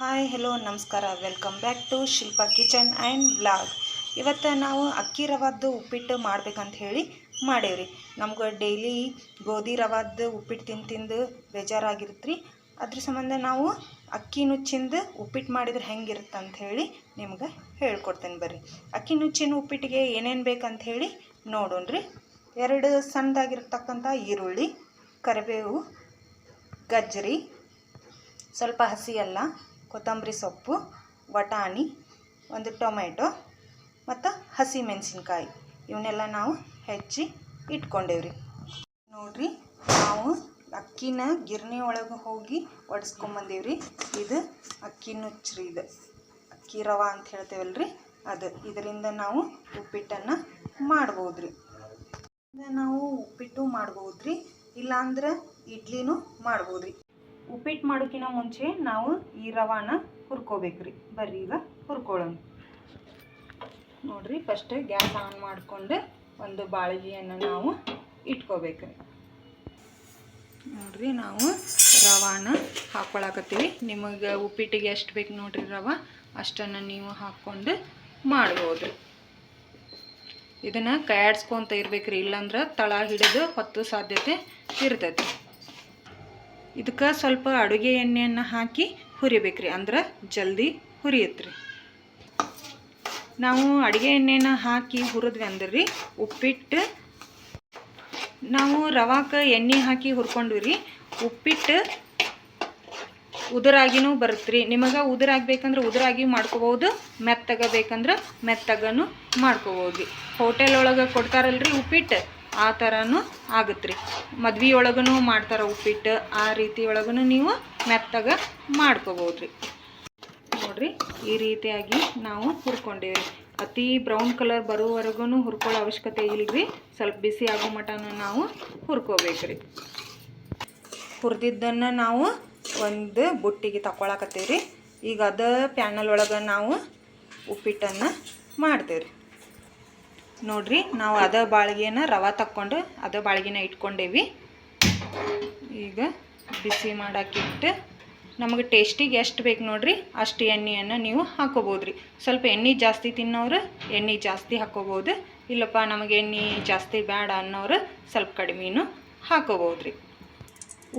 Hi hello ನಮಸ್ಕಾರ. Welcome back to Shilpa kitchen and blog ಇವತ್ತು ನಾವು ಅಕ್ಕಿ ರವಾದ್ದು ಉಪ್ಪಿಟ್ಟು ಮಾಡ್ಬೇಕಂತ ಹೇಳಿ ಮಾಡೇವ್ರಿ. ನಮ್ಗೆ ಡೈಲಿ ಗೋಧಿ ರವಾದ್ದು ಉಪ್ಪಿಟ್ಟು ತಿಂದು ತಿಂದು ಬೇಜಾರಾಗಿರುತ್ತೆ ರೀ ಅದ್ರ ಸಂಬಂಧ ನಾವು ಅಕ್ಕಿ ನುಚ್ಚಿಂದು ಉಪ್ಪಿಟ್ಟು ಮಾಡಿದ್ರೆ ಹೆಂಗಿರುತ್ತೆ ಅಂತ ಹೇಳಿ ನಿಮ್ಗೆ ಹೇಳ್ಕೊಡ್ತೇನೆ ಬರ್ರಿ. ಅಕ್ಕಿ ನುಚ್ಚಿನ ಉಪ್ಪಿಟ್ಟಿಗೆ ಏನೇನು ಬೇಕಂತ ಹೇಳಿ ನೋಡೋಣ್ರಿ. ಎರಡು ಸಣ್ಣದಾಗಿರ್ತಕ್ಕಂಥ ಈರುಳ್ಳಿ, ಕರಿಬೇವು, ಗಜ್ಜರಿ, ಸ್ವಲ್ಪ ಹಸಿ ಅಲ್ಲ ಕೊತ್ತಂಬರಿ ಸೊಪ್ಪು ಬಟಾಣಿ ಒಂದು ಟೊಮೆಟೊ ಮತ್ತು ಹಸಿ ಮೆಣಸಿನ್ಕಾಯಿ. ಇವನ್ನೆಲ್ಲ ನಾವು ಹೆಚ್ಚಿ ಇಟ್ಕೊಂಡೇವ್ರಿ. ನೋಡಿರಿ, ನಾವು ಅಕ್ಕಿನ ಗಿರಣಿ ಒಳಗೆ ಹೋಗಿ ಒಡ್ಸ್ಕೊಂಬಂದೇವ್ರಿ ಇದು ಅಕ್ಕಿ ನುಚ್ಚ್ರಿ ಇದು. ಅಕ್ಕಿ ರವ ಅಂತ ಹೇಳ್ತೇವಲ್ರಿ ಅದು. ಇದರಿಂದ ನಾವು ಉಪ್ಪಿಟ್ಟನ್ನು ಮಾಡ್ಬೋದ್ರಿ. ನಾವು ಉಪ್ಪಿಟ್ಟು ಮಾಡ್ಬೋದ್ರಿ. ಇಲ್ಲಾಂದ್ರೆ ಇಡ್ಲಿನೂ ಮಾಡ್ಬೋದ್ರಿ. ಉಪ್ಪಿಟ್ಟು ಮಾಡೋಕ್ಕಿಂತ ಮುಂಚೆ ನಾವು ಈ ರವಾನ ಹುರ್ಕೋಬೇಕು ರೀ ಬರ್ರಿ ಈಗ ಹುರ್ಕೊಳ್ಳೋಣ. ನೋಡಿರಿ ಫಸ್ಟ್ ಗ್ಯಾಸ್ ಆನ್ ಮಾಡಿಕೊಂಡು ಒಂದು ಬಾಳಿಗೆಯನ್ನು ನಾವು ಇಟ್ಕೋಬೇಕ್ರಿ. ನೋಡಿರಿ, ನಾವು ರವಾನ ಹಾಕ್ಕೊಳಕತ್ತೀವಿ ನಿಮಗೆ ಉಪ್ಪಿಟ್ಟಿಗೆ ಎಷ್ಟು ಬೇಕು ನೋಡಿರಿ ರವ? ಅಷ್ಟನ್ನು ನೀವು ಹಾಕ್ಕೊಂಡು ಮಾಡ್ಬೋದು. ಇದನ್ನು ಕಯಾಡ್ಸ್ಕೊತ ಇರ್ಬೇಕು ರೀ ಇಲ್ಲಾಂದ್ರೆ ತಳ ಹಿಡಿದು ಹೊತ್ತು ಸಾಧ್ಯತೆ ಇರ್ತೈತಿ. ಇದಕ್ಕೆ ಸ್ವಲ್ಪ ಅಡುಗೆ ಎಣ್ಣೆಯನ್ನು ಹಾಕಿ ಹುರಿಬೇಕ್ರಿ. ಅಂದ್ರೆ ಜಲ್ದಿ ಹುರಿಯತ್ರಿ. ನಾವು ಅಡುಗೆ ಎಣ್ಣೆನ ಹಾಕಿ ಹುರಿದ್ವಿ ಅಂದ್ರೆ ರೀ ಉಪ್ಪಿಟ್ಟು ನಾವು ರವಾಕ್ಕೆ ಎಣ್ಣೆ ಹಾಕಿ ಹುರ್ಕೊಂಡ್ವಿ ರೀ ಉಪ್ಪಿಟ್ಟು ಉದುರಾಗಿನೂ ಬರುತ್ತೆ ರೀ ನಿಮಗೆ ಉದುರಾಗಬೇಕಂದ್ರೆ ಉದುರಾಗಿ ಮಾಡ್ಕೋಬೋದು ಮೆತ್ತಗ ಬೇಕಂದ್ರೆ ಮೆತ್ತಗನು ಮಾಡ್ಕೋಬೋದು ಹೋಟೆಲ್ ಒಳಗೆ ಕೊಡ್ತಾರಲ್ರಿ ಉಪ್ಪಿಟ್ಟು. ಆ ಥರನೂ ಆಗುತ್ತೆ ರೀ ಮದ್ವೆ ಒಳಗೂ ಮಾಡ್ತಾರೆ ಉಪ್ಪಿಟ್ಟು, ಆ ರೀತಿ ಒಳಗೂ ನೀವು ಮೆತ್ತಗೆ ಮಾಡ್ಕೋಬೋದು ರೀ ನೋಡಿರಿ, ಈ ರೀತಿಯಾಗಿ ನಾವು ಹುರ್ಕೊಂಡಿವಿ ಅತಿ ಬ್ರೌನ್ ಕಲರ್ ಬರೋವರೆಗೂ ಹುರ್ಕೊಳ್ಳೋ ಅವಶ್ಯಕತೆ ಇಲ್ಲರಿ ಸ್ವಲ್ಪ ಬಿಸಿ ಆಗೋ ಮಟನ ನಾವು ಹುರ್ಕೋಬೇಕು ರೀ ಹುರಿದಿದ್ದನ್ನು ನಾವು ಒಂದು ಬುಟ್ಟಿಗೆ ತಗೊಳಕತ್ತೀವಿ ರೀ ಈಗ ಅದ ಪ್ಯಾನಲ್ ಒಳಗೆ ನಾವು ಉಪ್ಪಿಟ್ಟನ್ನು ಮಾಡ್ತೇವೆ ರೀ ನೋಡ್ರಿ, ನಾವು ಅದ ಬಾಳಿಗೆನ ರವೆ ತಕ್ಕೊಂಡು ಅದ ಬಾಳಿಗೆನ ಇಟ್ಕೊಂಡೇವಿ. ಈಗ ಬಿಸಿ ಮಾಡೋಕ್ಕಿಟ್ಟು ನಮಗೆ ಟೇಸ್ಟಿಗೆ ಎಷ್ಟು ಬೇಕು ನೋಡ್ರಿ, ಅಷ್ಟು ಎಣ್ಣೆಯನ್ನು ನೀವು ಹಾಕೋಬೋದು ರೀ ಸ್ವಲ್ಪ ಎಣ್ಣೆ ಜಾಸ್ತಿ ತಿನ್ನೋರು ಎಣ್ಣೆ ಜಾಸ್ತಿ ಹಾಕೋಬೋದು, ಇಲ್ಲಪ್ಪ ನಮಗೆ ಎಣ್ಣೆ ಜಾಸ್ತಿ ಬೇಡ ಅನ್ನೋರು ಸ್ವಲ್ಪ ಕಡಿಮೆನೂ ಹಾಕೋಬೋದು ರೀ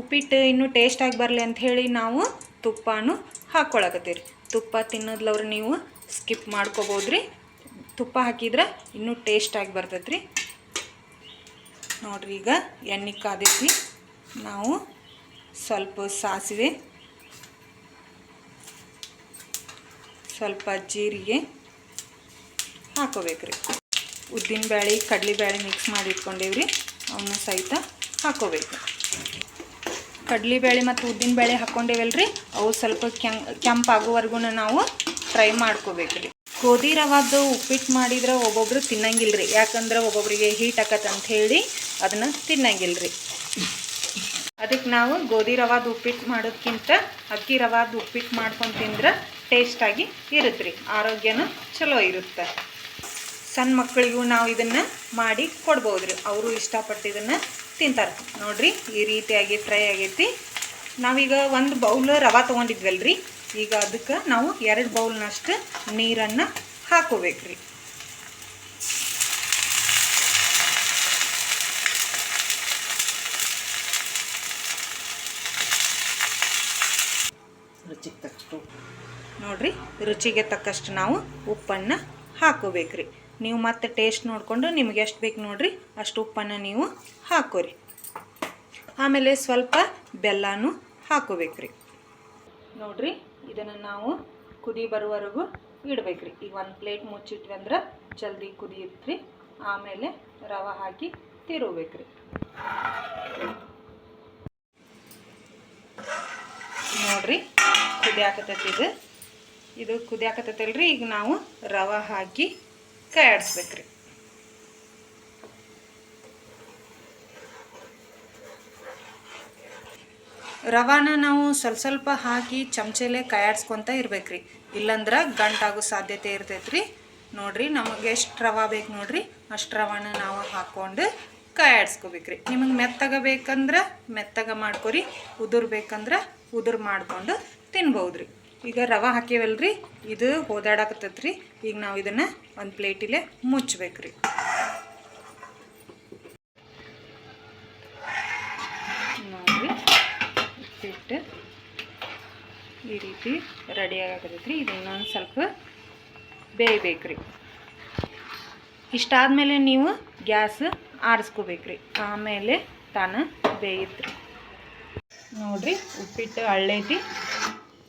ಉಪ್ಪಿಟ್ಟು ಇನ್ನೂ ಟೇಸ್ಟಾಗಿ ಬರಲಿ ಅಂತ ಹೇಳಿ ನಾವು ತುಪ್ಪನೂ ಹಾಕ್ಕೊಳಕತ್ತೀವಿ ತುಪ್ಪ ತಿನ್ನೋದ್ಲವ್ರು ನೀವು ಸ್ಕಿಪ್ ಮಾಡ್ಕೋಬೋದು ರೀ ತುಪ್ಪ ಹಾಕಿದ್ರೆ ಇನ್ನೂ ಟೇಸ್ಟಾಗಿ ಬರ್ತೈತೆ ರೀ ನೋಡ್ರಿ ಈಗ ಎಣ್ಣೆ ಕಾದೈತಿ ನಾವು ಸ್ವಲ್ಪ ಸಾಸಿವೆ, ಸ್ವಲ್ಪ ಜೀರಿಗೆ ಹಾಕೋಬೇಕ್ರಿ. ಉದ್ದಿನಬೇಳೆ ಕಡಲೆಬೇಳೆ ಮಿಕ್ಸ್ ಮಾಡಿ ಇಟ್ಕೊಂಡೇವ್ರಿ. ಅವನ್ನ ಸಹಿತ ಹಾಕೋಬೇಕು. ಕಡಲೆಬೇಳೆ ಮತ್ತು ಉದ್ದಿನಬೇಳೆ ಹಾಕ್ಕೊಂಡೇವಲ್ರಿ ಅವು ಸ್ವಲ್ಪ ಕೆಂಪಾಗುವವರೆಗೂ ನಾವು ಫ್ರೈ ಮಾಡ್ಕೋಬೇಕ್ರಿ. ಗೋಧಿ ರವಾದ್ದು ಉಪ್ಪಿಟ್ಟು ಮಾಡಿದ್ರೆ ಒಬ್ಬೊಬ್ರು ತಿನ್ನಂಗಿಲ್ಲ ರೀ ಯಾಕಂದ್ರೆ ಒಬ್ಬೊಬ್ರಿಗೆ ಹೀಟ್ ಅಂತ ಹೇಳಿ ಅದನ್ನು ತಿನ್ನಂಗಿಲ್ಲ ರೀ ಅದಕ್ಕೆ ನಾವು ಗೋಧಿ ರವಾದ ಉಪ್ಪಿಟ್ಟು ಮಾಡೋದಕ್ಕಿಂತ ಅಕ್ಕಿ ರವಾದ ಉಪ್ಪಿಟ್ಟು ಮಾಡ್ಕೊಂಡು ತಿಂದ್ರೆ ಟೇಸ್ಟಾಗಿ ಇರುತ್ತೆ ರೀ ಆರೋಗ್ಯನೂ ಚಲೋ ಇರುತ್ತೆ. ಸಣ್ಣ ಮಕ್ಕಳಿಗೂ ನಾವು ಇದನ್ನು ಮಾಡಿ ಕೊಡ್ಬೋದು ರೀ ಅವರು ಇಷ್ಟಪಟ್ಟು ಇದನ್ನು ತಿಂತಾರೆ. ನೋಡಿರಿ ಈ ರೀತಿಯಾಗಿ ಫ್ರೈ ಆಗೈತಿ. ನಾವೀಗ ಒಂದು ಬೌಲ್ ರವೆ ತೊಗೊಂಡಿದ್ವಲ್ರಿ. ಈಗ ಅದಕ್ಕೆ ನಾವು ಎರಡು ಬೌಲ್ನಷ್ಟು ನೀರನ್ನು ಹಾಕೋಬೇಕ್ರಿ. ರುಚಿಗೆ ತಕ್ಕಷ್ಟು. ನೋಡ್ರಿ, ರುಚಿಗೆ ತಕ್ಕಷ್ಟು ನಾವು ಉಪ್ಪನ್ನು ಹಾಕೋಬೇಕ್ರಿ. ನೀವು ಮತ್ತೆ ಟೇಸ್ಟ್ ನೋಡಿಕೊಂಡು ನಿಮ್ಗೆ ಎಷ್ಟು ಬೇಕು ನೋಡ್ರಿ, ಅಷ್ಟು ಉಪ್ಪನ್ನು ನೀವು ಹಾಕೋರಿ. ಆಮೇಲೆ ಸ್ವಲ್ಪ ಬೆಲ್ಲನೂ ಹಾಕೋಬೇಕ್ರಿ. ನೋಡ್ರಿ, ಇದನ್ನು ನಾವು ಕುದಿ ಬರುವವರೆಗೂ ರೀ ಈಗ ಒಂದು ಪ್ಲೇಟ್ ಮುಚ್ಚಿಟ್ವಿ ಅಂದ್ರೆ ಜಲ್ದಿ ಕುದಿಯುತ್ತೆ ಆಮೇಲೆ ರವೆ ಹಾಕಿ ತಿರುಬೇಕ್ರಿ ನೋಡ್ರಿ, ಕುದಿಯಾಕತೈತಿ ಇದು. ಇದು ಕುದಿಯಾಕತೈತಲ್ರಿ, ಈಗ ನಾವು ರವೆ ಹಾಕಿ ಕೈ ರವಾನ ನಾವು ಸ್ವಲ್ಪ ಸ್ವಲ್ಪ ಹಾಕಿ ಚಮಚೆಲೆ ಕೈಯಾಡ್ಸ್ಕೊತ ಇರ್ಬೇಕ್ರಿ. ಇಲ್ಲಂದ್ರೆ ಗಂಟಾಗೋ ಸಾಧ್ಯತೆ ಇರ್ತೈತ್ರಿ. ನೋಡ್ರಿ ನಮಗೆ ಎಷ್ಟು ರವೆ ಬೇಕು ನೋಡ್ರಿ. ಅಷ್ಟು ರವಾನ ನಾವು ಹಾಕ್ಕೊಂಡು ಕೈಯಾಡ್ಸ್ಕೊಬೇಕ್ರಿ. ನಿಮಗೆ ಮೆತ್ತಗ ಬೇಕಂದ್ರೆ ಮೆತ್ತಗ ಮಾಡ್ಕೊರಿ. ಉದುರ್ ಬೇಕಂದ್ರೆ ಉದುರು ಮಾಡ್ಕೊಂಡು ತಿನ್ಬೋದ್ರಿ. ಈಗ ರವೆ ಹಾಕಿವಲ್ರಿ ಇದು ಹೋದಾಡಕತ್ತೈತ್ರಿ. ಈಗ ನಾವು ಇದನ್ನು ಒಂದು ಪ್ಲೇಟಿಲೆ ಮುಚ್ಚಬೇಕ್ರಿ ನೋಡ್ರಿ ಉಪ್ಪಿಟ್ಟು ಈ ರೀತಿ ರೆಡಿ ಇದು ಇನ್ನೊಂದು ಸ್ವಲ್ಪ ಬೇಯಬೇಕ್ರಿ. ಇಷ್ಟಾದಮೇಲೆ ನೀವು ಗ್ಯಾಸ್ ಆರಿಸ್ಕೋಬೇಕ್ರಿ. ಆಮೇಲೆ ತಾನು ಬೇಯಿತ್ರಿ. ನೋಡಿರಿ, ಉಪ್ಪಿಟ್ಟು ಹಳ್ಳೈತಿ.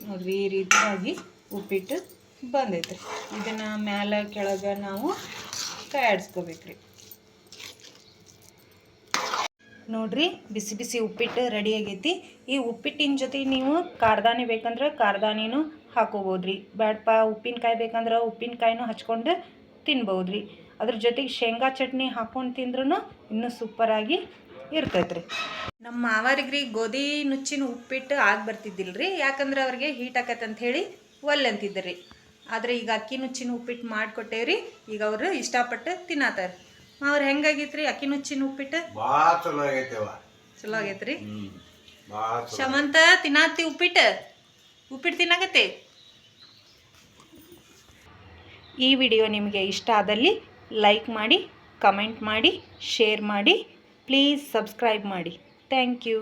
ನೋಡಿರಿ, ಈ ರೀತಿಯಾಗಿ ಉಪ್ಪಿಟ್ಟು ಬಂದೈತ್ರಿ. ಇದನ್ನು ಮ್ಯಾಲೆ ಕೆಳಗೆ ನಾವು ಕೈಯಾಡಿಸ್ಕೋಬೇಕ್ರಿ. ನೋಡ್ರಿ, ಬಿಸಿ ಬಿಸಿ ಉಪ್ಪಿಟ್ಟು ರೆಡಿ ಆಗೈತಿ. ಈ ಉಪ್ಪಿಟ್ಟಿನ ಜೊತೆ ನೀವು ಕಾರ್ದಾನಿ ಬೇಕಂದ್ರೆ ಕಾರ್ದಾನಿನೂ ಹಾಕೋಬೋದ್ರಿ. ಬ್ಯಾಡಪ್ಪ, ಉಪ್ಪಿನಕಾಯಿ ಬೇಕಂದ್ರೆ ಉಪ್ಪಿನಕಾಯಿನೂ ಹಚ್ಕೊಂಡು ತಿನ್ಬೋದ್ರಿ. ಅದ್ರ ಜೊತೆಗೆ ಶೇಂಗಾ ಚಟ್ನಿ ಹಾಕೊಂಡು ತಿಂದ್ರೂ ಇನ್ನೂ ಸೂಪರಾಗಿ ಇರ್ತೈತ್ರಿ. ನಮ್ಮ ಮಾವರಿಗ್ರಿ ಗೋಧಿ ನುಚ್ಚಿನ ಉಪ್ಪಿಟ್ಟು ಆಗಿ ಬರ್ತಿದ್ದಿಲ್ರಿ. ಯಾಕಂದ್ರೆ ಅವ್ರಿಗೆ ಹೀಟ್ ಆಕೈತೆ ಅಂತ ಹೇಳಿ ಒಲ್ಲೆ ಅಂತಿದ್ರಿ ಆದರೆ ಈಗ ಅಕ್ಕಿ ನುಚ್ಚಿನ ಉಪ್ಪಿಟ್ಟು ಮಾಡಿಕೊಟ್ಟೇವ್ರಿ. ಈಗ ಅವರು ಇಷ್ಟಪಟ್ಟು ತಿನ್ನತ್ತಾರ ಅವ್ರು ಹೆಂಗಾಗೈತ್ರಿ? ಅಕ್ಕಿ ನುಚ್ಚಿನ ಉಪ್ಪಿಟ್ಟು? ಭಾಳ ಚಲೋ ಆಗೈತೆವ ಚಲೋ ಆಗೈತ್ರಿ ಹ್ಞೂ ಭಾಳ ಶಮಂತ ತಿನ್ನಾತಿ ಉಪ್ಪಿಟ್ಟು? ಉಪ್ಪಿಟ್ಟು ತಿನ್ನಾಗತ್ತೆ? ಈ ವಿಡಿಯೋ ನಿಮಗೆ ಇಷ್ಟ ಆದಲ್ಲಿ ಲೈಕ್ ಮಾಡಿ ಕಮೆಂಟ್ ಮಾಡಿ ಶೇರ್ ಮಾಡಿ ಪ್ಲೀಸ್ ಸಬ್ಸ್ಕ್ರೈಬ್ ಮಾಡಿ. Thank you.